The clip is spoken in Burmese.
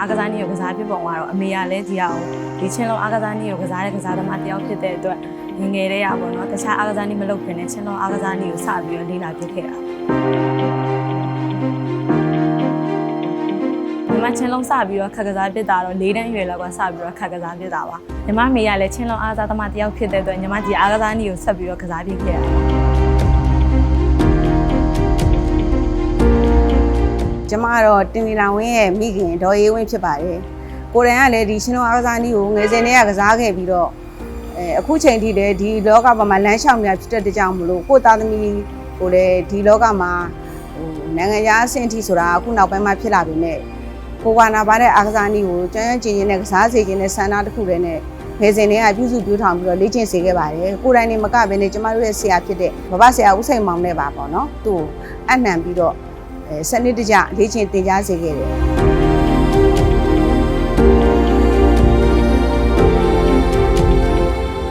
အားကစားနည်းကိုကစားဖြစ်ပုံကတော့အမေကလည်းဒီအောင်ဒီချင်းလုံးအားကစားနည်းကိုကစားတဲ့ကစားသမားတစ်ယောက်ဖြစ်တဲ့အတွက်ငယ်ငယ်တည်းရပါတော့တခြားအားကစားနည်းမလုပ်ခင်နဲ့ချင်းလုံးအားကစားနည်းကိုစပြီးတော့လေ့လာဖြစ်ခဲ့တာညီမချင်းလုံးစပြီးတော့ခက်ကစားဖြစ်တာတော့၄တန်းရွယ်လောက်ကစပြီးတော့ခက်ကစားဖြစ်တာပါညီမမေကလည်းချင်းလုံးအားကစားသမားတစ်ယောက်ဖြစ်တဲ့အတွက်ညီမဒီအားကစားနည်းကိုဆက်ပြီးတော့ကစားဖြစ်ခဲ့တာ ကျမကတော့တင်နေတော်ဝင်းရဲ့မိခင်ဒေါ်ရေးဝင်းဖြစ်ပါတယ်ကိုရန်ကလည်းဒီရှင်တော်အားကစားနည်းကိုငယ်စဉ်တည်းကကစားခဲ့ပြီးတော့အဲအခုချိန်ထိလည်းဒီလောကပေါ်မှာလမ်းလျှောက်နေတာဖြစ်တဲ့ကြောင့်မလို့ကိုယ့်သားသမီးကိုလည်းဒီလောကမှာဟိုနိုင်ငံခြားအဆင့်အထိဆိုတာအခုနောက်ပိုင်းမှာဖြစ်လာပြီနဲ့ကိုဝါနာပါတဲ့အားကစားနည်းကိုကြမ်းကြမ်းကျင်ကျင်နဲ့ကစားစေခြင်းနဲ့ဆန္ဒတစ်ခုတည်းနဲ့ငယ်စဉ်တည်းကပြုစုပြောထောင်ပြီးတော့လေ့ကျင့်စေခဲ့ပါတယ်ကိုယ်တိုင်နေမကဘဲနဲ့ကျမတို့ရဲ့ဆရာဖြစ်တဲ့ဘဘဆရာဦးစိန်မောင်နဲ့ပါပေါ့နော်သူ့ကိုအနှံပြီးတော့အဲ စနစ်တကျလေ့ကျင့်သင်ကြားစေခဲ့တယ်